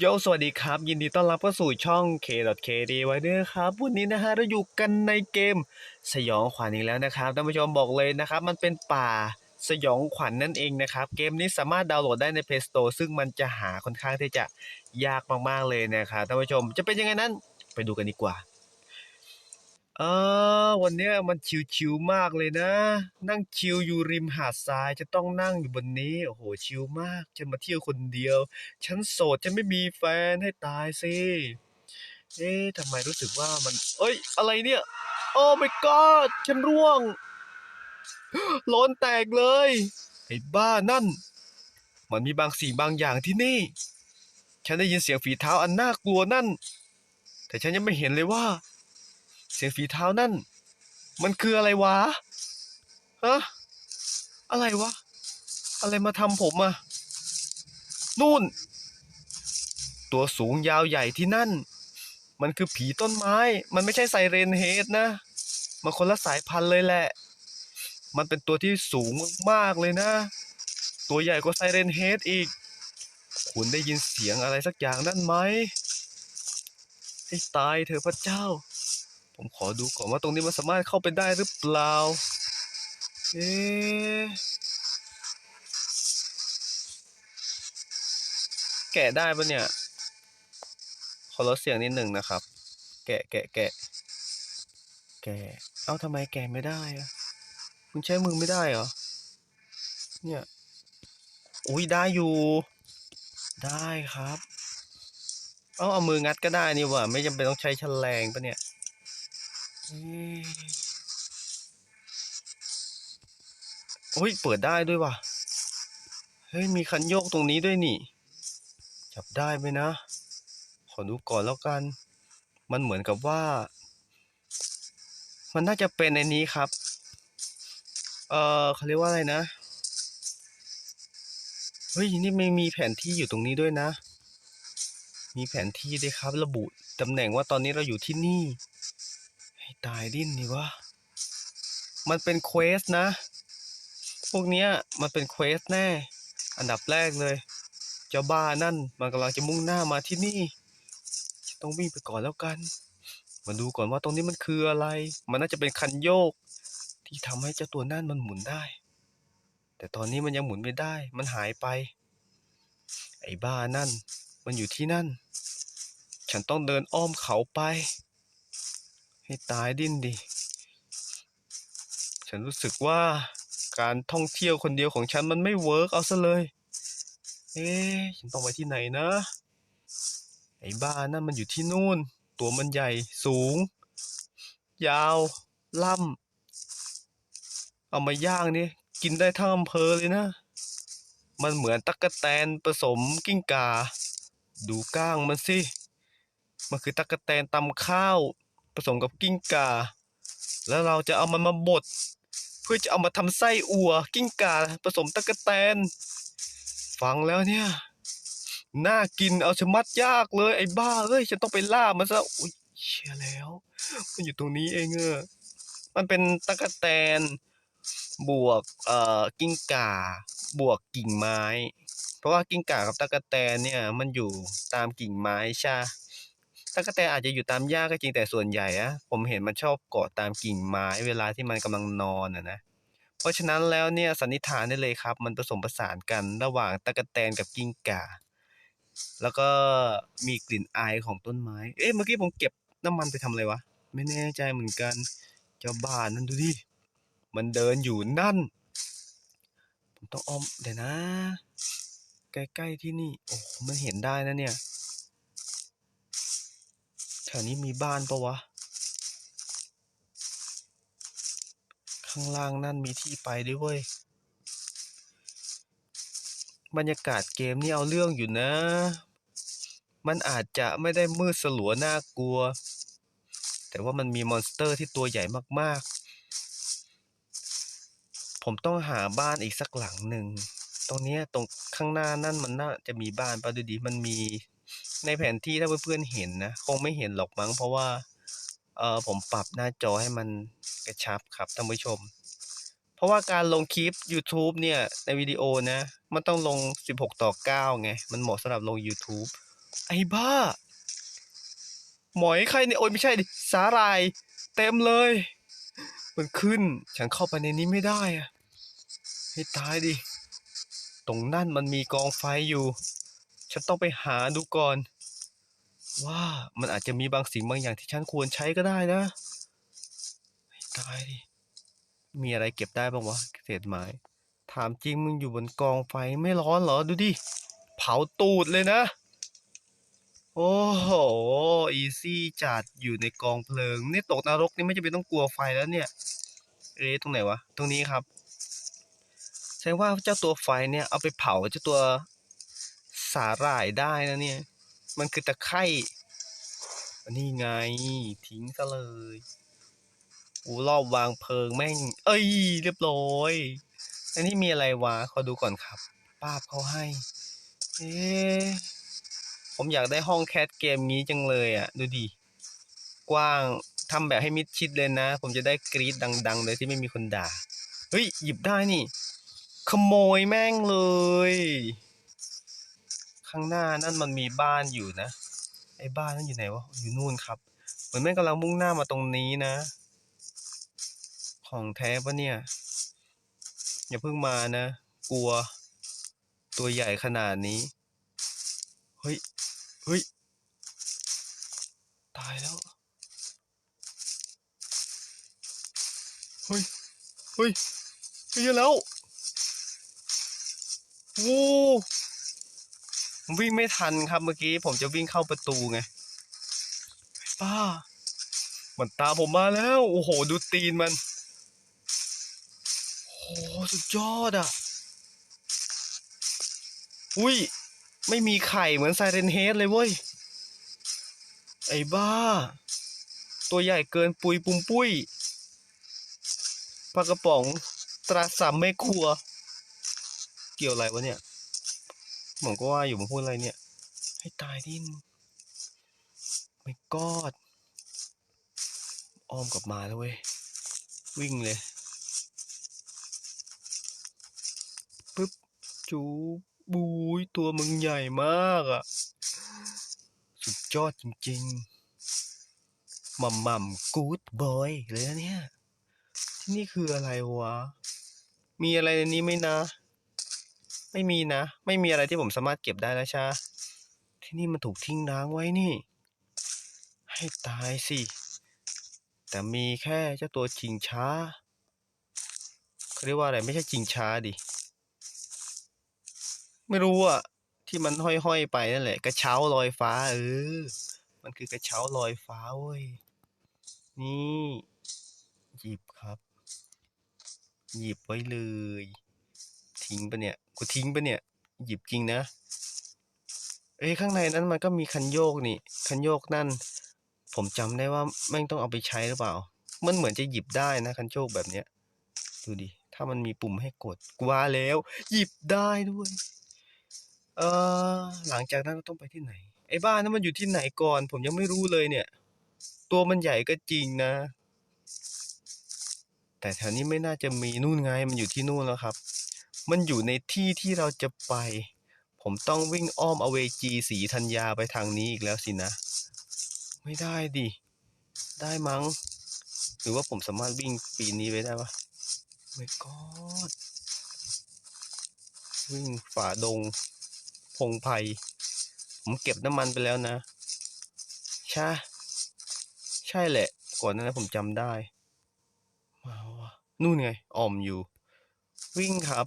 โยสวัสดีครับ ยินดีต้อนรับเข้าสู่ช่อง K.KD ไว้ด้วยครับ วันนี้นะฮะเราอยู่กันในเกมสยองขวัญอีกแล้วนะครับท่านผู้ชมบอกเลยนะครับ มันเป็นป่าสยองขวัญนั่นเองนะครับ เกมนี้สามารถดาวน์โหลดได้ใน Play Store ซึ่งมันจะหาค่อนข้างที่จะยากมากๆเลยนะครับท่านผู้ชมจะเป็นยังไงนั้นไปดูกันดีกว่า เออวันเนี้ยมันชิวๆมากเลยนะ นั่งชิลอยู่ริมหาดทรายจะต้องนั่งอยู่บนนี้ โอ้โหชิลมาก ฉันมาเที่ยวคนเดียว ฉันโสดฉันไม่มีแฟนให้ตายสิ เอ๊ะทำไมรู้สึกว่ามัน เอ้ย อะไรเนี่ย โอ้ my god ฉันร่วงโลนแตกเลยไอ้บ้านั่น มันมีบางสิ่งบางอย่างที่นี่ ฉันได้ยินเสียงฝีเท้าอันน่ากลัวนั่น แต่ฉันยังไม่เห็นเลยว่า เสียงฝีเท้านั่น มันคืออะไรวะฮะอะไรวะ อะไรมาทำผมอะนู่น ตัวสูงยาวใหญ่ที่นั่น มันคือผีต้นไม้ มันไม่ใช่ไซเรนเฮดนะ มันคนละสายพันธุ์เลยแหละ มันเป็นตัวที่สูงมากๆเลยนะ ตัวใหญ่กว่าไซเรนเฮดอีก คุณได้ยินเสียงอะไรสักอย่างนั่นไหมให้ตายเถอะพระเจ้า ผมขอดูก่อนว่าตรงนี้มันสามารถเข้าไปได้หรือเปล่า เอ๊แกะได้ปะเนี่ย ขอลดเสียงนิดหนึ่งนะครับ แกะแกะแกะแกะเอ้าทำไมแกะไม่ได้อะคุณใช้มือไม่ได้เหรอ เนี่ยอุ้ยได้อยู่ ได้ครับ เอ้าเอามืองัดก็ได้นี่หว่า ไม่จำเป็นต้องใช้แฉลงปะเนี่ย เอ๊ะอุ้ย เปิดได้ด้วยว่ะ เฮ้ย มีคันโยกตรงนี้ด้วยนี่ จับได้ไหมนะ ขอดูก่อนแล้วกัน มันเหมือนกับว่า มันน่าจะเป็นในนี้ครับ เออเขาเรียกว่าอะไรนะ เฮ้ย นี่ไม่มีแผนที่อยู่ตรงนี้ด้วยนะ มีแผนที่ด้วยครับ ระบุตำแหน่งว่าตอนนี้เราอยู่ที่นี่ ตายดิ้นดีวะ มันเป็นเควสนะ พวกเนี้ยมันเป็นเควสแน่ อันดับแรกเลย เจ้าบ้านั่นมันกำลังจะมุ่งหน้ามาที่นี่ต้องวิ่งไปก่อนแล้วกัน มาดูก่อนว่าตรงนี้มันคืออะไร มันน่าจะเป็นคันโยก ที่ทำให้เจ้าตัวนั่นมันหมุนได้ แต่ตอนนี้มันยังหมุนไม่ได้ มันหายไป ไอ้บ้านั่น มันอยู่ที่นั่น ฉันต้องเดินอ้อมเขาไป ให้ตายดิ้นดิ ฉันรู้สึกว่าการท่องเที่ยวคนเดียวของฉันมันไม่เวิร์กเอาซะเลย เอ๊ะฉันต้องไปที่ไหนนะ ไอ้บ้านั่นมันอยู่ที่นู่น ตัวมันใหญ่สูง ยาว ล่ำ เอามาย่างนี่กินได้ทั้งอำเภอเลยนะ มันเหมือนตั๊กแตนผสมกิ้งก่า ดูก้างมันสิ มันคือตั๊กแตนตำข้าว ผสมกับกิ้งก่า แล้วเราจะเอามันมาบด เพื่อจะเอามาทำไส้อั่วกิ้งก่าผสมตั๊กแตน ฟังแล้วเนี่ย น่ากินเอาชะมัดยากเลยไอ้บ้าเอ้ยฉันต้องไปล่ามันซะอุ้ยเชื่อแล้ว มันอยู่ตรงนี้เองเออมันเป็นตั๊กแตน บวกเอ่อกิ้งก่า บวกกิ่งไม้ เพราะว่ากิ้งก่ากับตั๊กแตนเนี่ยมันอยู่ตามกิ่งไม้ใช่ ตั๊กแตนอาจจะอยู่ตามหญ้าก็จริงแต่ส่วนใหญ่อะผมเห็นมันชอบเกาะตามกิ่งไม้เวลาที่มันกำลังนอนอะนะเพราะฉะนั้นแล้วเนี่ยสันนิษฐานได้เลยครับ มันผสมผสานกันระหว่างตั๊กแตนกับกิ้งก่า แล้วก็มีกลิ่นอายของต้นไม้ เอ๊ะเมื่อกี้ผมเก็บน้ำมันไปทำอะไรวะ ไม่แน่ใจเหมือนกัน เจ้าบ้านนั่นดูดิ มันเดินอยู่นั่น ผมต้องอ้อมเดี๋ยวนะ ใกล้ๆที่นี่ โอ้มันเห็นได้นะเนี่ย แถวนี้มีบ้านปะวะ ข้างล่างนั่นมีที่ไปด้วยเว้ย บรรยากาศเกมนี่เอาเรื่องอยู่นะ มันอาจจะไม่ได้มืดสลัวน่ากลัว แต่ว่ามันมีมอนสเตอร์ที่ตัวใหญ่มากๆ ผมต้องหาบ้านอีกสักหลังหนึ่ง ตรงนี้ตรงข้างหน้านั่นมันน่าจะมีบ้านปะดูดีมันมี ในแผนที่ถ้าเพื่อนๆเห็นนะ คงไม่เห็นหรอกมั้ง เพราะว่าเออผมปรับหน้าจอให้มันกระชับครับท่านผู้ชม เพราะว่าการลงคลิป YouTube เนี่ยในวิดีโอนะ มันต้องลง 16 ต่อ 9 ไง มันเหมาะสำหรับลง YouTube ไอ้บ้า หมอยใครเนี่ยโอ้ยไม่ใช่ดิสาหร่ายเต็มเลย มันขึ้น ฉันเข้าไปในนี้ไม่ได้อะให้ตายดิ ตรงนั่นมันมีกองไฟอยู่ ฉันต้องไปหาดูก่อน ว่ามันอาจจะมีบางสิ่งบางอย่างที่ฉันควรใช้ก็ได้นะตายดิมีอะไรเก็บได้บ้างวะเศษไม้ ถามจริงมึงอยู่บนกองไฟไม่ร้อนเหรอดูดิ เผาตูดเลยนะ โอ้โห อีซี่จัดอยู่ในกองเพลิง นี่ตกนรกนี่ไม่จำเป็นต้องกลัวไฟแล้วเนี่ย เอ๊ะตรงไหนวะ ตรงนี้ครับแสดงว่าเจ้าตัวไฟเนี่ยเอาไปเผาเจ้าตัว สาหร่ายได้นะเนี่ย มันคือตะไคร่นี่ไง ทิ้งซะเลยอูรอบวางเพลิงแม่ง เอ้ย เรียบร้อย อันนี้มีอะไรวะ ขอดูก่อนครับ ป้าบเขาให้ เอ๊ผมอยากได้ห้องแคสเกมนี้จังเลยอะ ดูดิ กว้างทำแบบให้มิดชิดเลยนะ ผมจะได้กรี๊ดดัง ๆ เลยที่ไม่มีคนด่า เฮ้ย หยิบได้นี่ ขโมยแม่งเลย ข้างหน้านั่นมันมีบ้านอยู่นะ ไอ้บ้านนั่นอยู่ไหนวะ อยู่นู่นครับ เหมือนแม่กำลังมุ่งหน้ามาตรงนี้นะ ของแท้ปะเนี่ย อย่าเพิ่งมานะ กลัว ตัวใหญ่ขนาดนี้ เฮ้ย เฮ้ย ตายแล้ว เฮ้ย เฮ้ยเฮ้ยแล้วโว้ วิ่งไม่ทันครับเมื่อกี้ผมจะวิ่งเข้าประตูไงป้ามันตามผมมาแล้ว โอ้โห ดูตีนมัน โอ้โหสุดยอดอะ อุ้ย ไม่มีไข่เหมือนไซเรนเฮดเลยเว้ย ไอ้บ้า ตัวใหญ่เกินปุยปุมปุ้ยปลากระป๋องตราสามแม่ครัว เกี่ยวอะไรวะเนี่ย ผมก็ว่าอยู่ผมพูดอะไรเนี่ย ให้ตายดินไม่กอดอ้อมกลับมาแล้วเว้ย วิ่งเลยปึ๊บจูบูยตัวมึงใหญ่มากอะ สุดยอดจริงๆมัมมัมกู๊ดบอยเลยนะเนี่ย ที่นี่คืออะไรวะ มีอะไรในนี้ไหมนะ ไม่มีนะ ไม่มีอะไรที่ผมสามารถเก็บได้แล้วชาที่นี่มันถูกทิ้งร้างไว้นี่ ให้ตายสิ แต่มีแค่เจ้าตัวชิงช้าเขาเรียกว่าอะไรไม่ใช่ชิงช้าดิ ไม่รู้อะที่มันห้อยๆไปนั่นแหละ กระเช้าลอยฟ้า เออ มันคือกระเช้าลอยฟ้าเว้ย นี่หยิบครับ หยิบไว้เลย ทิ้งปะเนี่ย กูทิ้งปะเนี่ย หยิบจริงนะ เอ้ยข้างในนั้นมันก็มีคันโยกนี่ คันโยกนั่น ผมจำได้ว่าแม่งต้องเอาไปใช้หรือเปล่า มันเหมือนจะหยิบได้นะ คันโยกแบบเนี้ย ดูดิ ถ้ามันมีปุ่มให้กดกว่าแล้ว หยิบได้ด้วย เออหลังจากนั้นเราต้องไปที่ไหน ไอ้บ้านนั้นมันอยู่ที่ไหนก่อน ผมยังไม่รู้เลยเนี่ย ตัวมันใหญ่ก็จริงนะ แต่แถวนี้ไม่น่าจะมีนู่นไง มันอยู่ที่นู่นแล้วครับ มันอยู่ในที่ที่เราจะไป ผมต้องวิ่งอ้อมอเวจีสีธัญญาไปทางนี้อีกแล้วสินะ ไม่ได้ดิ ได้มั้ง หรือว่าผมสามารถวิ่งปีนนี้ไปได้ปะไม่กอดวิ่งฝ่าดง พงไพ่ผมเก็บน้ำมันไปแล้วนะ ใช่ ใช่แหละ ก่อนนั้นผมจำได้ มาวะนู่นไงอ่อมอยู่ วิ่งครับ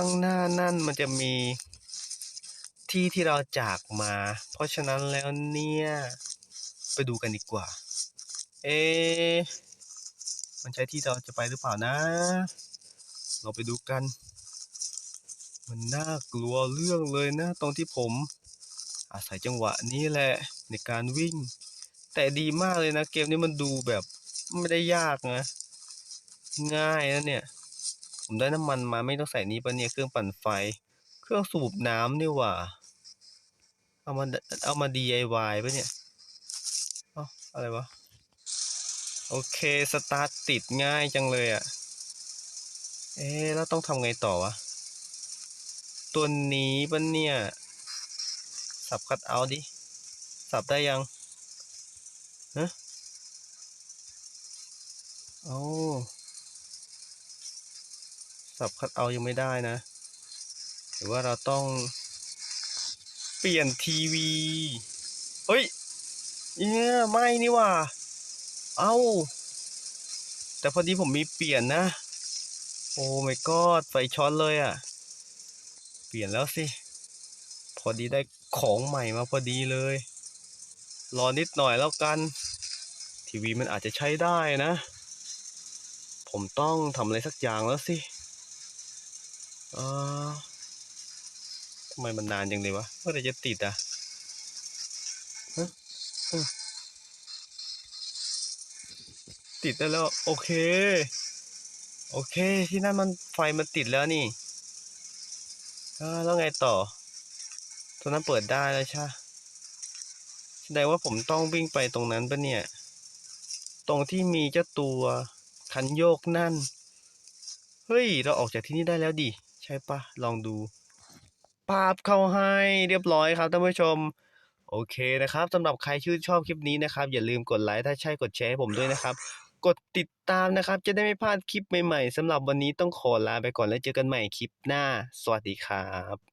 ข้างหน้านั่นมันจะมีที่ที่เราจากมา เพราะฉะนั้นแล้วเนี่ย ไปดูกันดีกว่า เอ๊มันใช่ที่เราจะไปหรือเปล่านะ เราไปดูกัน มันน่ากลัวเรื่องเลยนะ ตรงที่ผม อาศัยจังหวะนี้แหละในการวิ่ง แต่ดีมากเลยนะ เกมนี้มันดูแบบไม่ได้ยากนะ ง่ายนะเนี่ย ผมได้น้ำมันมาไม่ต้องใส่นี้ปะเนี่ยเครื่องปั่นไฟ เครื่องสูบน้ำนี่หว่า เอามาเอามา DIY ปะเนี่ยเอ้าอะไรวะ โอเคสตาร์ทติดง่ายจังเลยอะ่ะ เอ๊แล้วต้องทำไงต่อวะ ตัวนี้ปะเนี่ย สับคัดเอาดิ สับได้ยังฮะเอา สับคัดเอายังไม่ได้นะ หรือว่าเราต้องเปลี่ยนทีวีเฮ้ยเนี่ยไม่นี่ว่า เอ้า แต่พอดีผมมีเปลี่ยนนะ โอ้ไม่กอดไฟช็อตเลยอะ่ะ เปลี่ยนแล้วสิ พอดีได้ของใหม่มาพอดีเลย รอนิดหน่อยแล้วกัน ทีวีมันอาจจะใช้ได้นะ ผมต้องทำอะไรสักอย่างแล้วสิ ออทำไมมันนานจังเลยวะเมื่อไหรจะติดอะฮะเออติดได้แล้ว โอเค โอเค ที่นั่นมันไฟมันติดแล้วนี่เออแล้วไงต่อตรงนั้นเปิดได้แล้วใช่แสดงว่าผมต้องวิ่งไปตรงนั้นปะเนี่ย ตรงที่มีเจ้าตัวคันโยกนั่น เฮ้ย เราออกจากที่นี่ได้แล้วดิใช่ปะลองดูปาบเข้าให้เรียบร้อยครับท่านผู้ชม โอเคนะครับสำหรับใครชื่นชอบคลิปนี้นะครับ อย่าลืมกดไลค์ถ้าใช่กดแชร์ให้ผมด้วยนะครับ กดติดตามนะครับ จะได้ไม่พลาดคลิปใหม่ๆสำหรับวันนี้ต้องขอลาไปก่อนแล้วเจอกันใหม่คลิปหน้า สวัสดีครับ